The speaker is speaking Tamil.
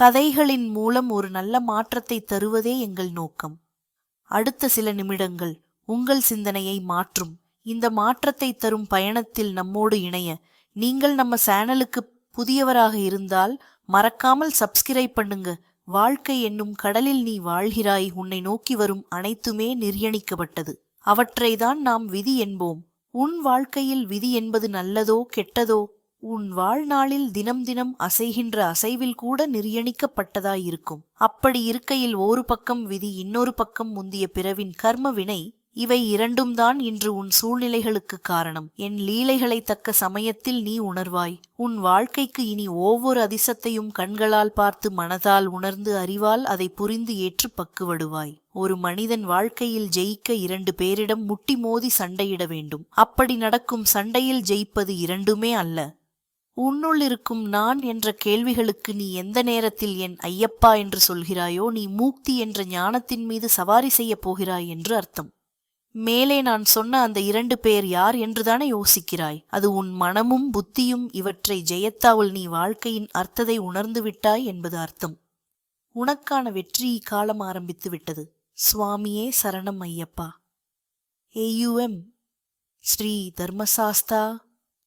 கதைகளின் மூலம் ஒரு நல்ல மாற்றத்தை தருவதே எங்கள் நோக்கம். அடுத்த சில நிமிடங்கள் உங்கள் சிந்தனையை மாற்றும். இந்த மாற்றத்தை தரும் பயணத்தில் நம்மோடு இணைய. நீங்கள் நம்ம சேனலுக்கு புதியவராக இருந்தால் மறக்காமல் சப்ஸ்கிரைப் பண்ணுங்க. வாழ்க்கை என்னும் கடலில் நீ வாழ்கிறாய் உன்னை நோக்கி வரும் அனைத்துமே நிர்யணிக்கப்பட்டது. அவற்றைதான் நாம் விதி என்போம். உன் வாழ்க்கையில் விதி என்பது நல்லதோ கெட்டதோ? உன் வாழ்நாளில் தினம் தினம் அசைகின்ற அசைவில் கூட நிர்யணிக்கப்பட்டதாயிருக்கும். அப்படி இருக்கையில் ஒரு பக்கம் விதி இன்னொரு பக்கம் முந்திய பிறவின் கர்ம வினை இவை இரண்டும் தான் இன்று உன் சூழ்நிலைகளுக்கு காரணம். என் லீலைகளை தக்க சமயத்தில் நீ உணர்வாய். உன் வாழ்க்கைக்கு இனி ஒவ்வொரு அதிசத்தையும் கண்களால் பார்த்து மனதால் உணர்ந்து அறிவால் அதை புரிந்து ஏற்று பக்குவடுவாய். ஒரு மனிதன் வாழ்க்கையில் ஜெயிக்க இரண்டு பேரிடம் முட்டி மோதி சண்டையிட வேண்டும். அப்படி நடக்கும் சண்டையில் ஜெயிப்பது இரண்டுமே அல்ல. உன்னுள் இருக்கும் நான் என்ற கேள்விகளுக்கு நீ எந்த நேரத்தில் என் ஐயப்பா என்று சொல்கிறாயோ நீ மூக்தி என்ற ஞானத்தின் மீது சவாரி செய்யப் போகிறாய் என்று அர்த்தம். மேலே நான் சொன்ன அந்த இரண்டு பேர் யார் என்றுதானே யோசிக்கிறாய். அது உன் மனமும் புத்தியும் இவற்றை ஜெயத்தாவில் நீ வாழ்க்கையின் அர்த்தத்தை உணர்ந்து விட்டாய் என்பது அர்த்தம். உனக்கான வெற்றி காலம் ஆரம்பித்து விட்டது. சுவாமியே சரணம் ஐயப்பா. ஏயுஎம் ஸ்ரீ தர்மசாஸ்தா.